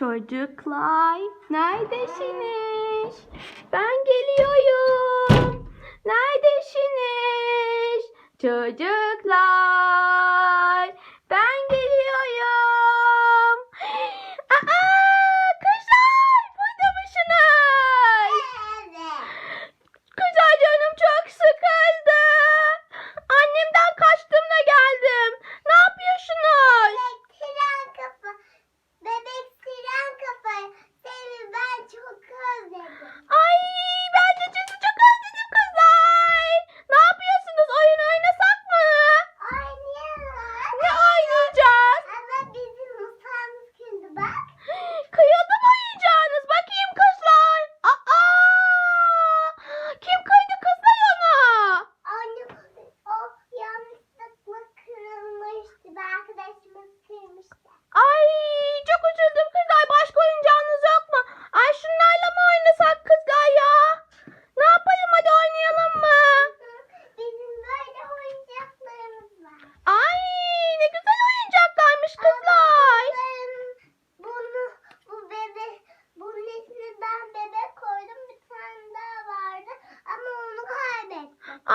Çocuklar neredesiniz? Ben geliyorum. Neredesiniz? Çocuklar.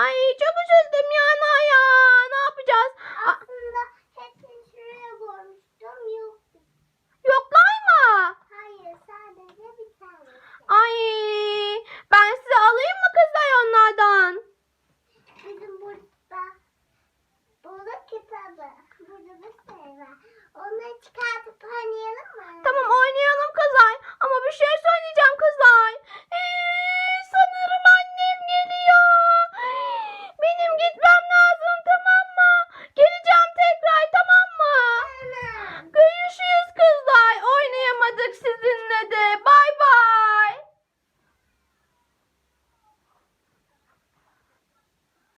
Ay çok üzüldüm ya Naya. Ne yapacağız? Aslında hepsini şuraya koymuştum. Yok. Yoklar mı? Hayır sadece bir tane. Ay ben size alayım mı kızlar onlardan? Bizim burada burada kitabı. Burada bir şey var. Onları çıkartıp oynayalım mı? Tamam başladık siz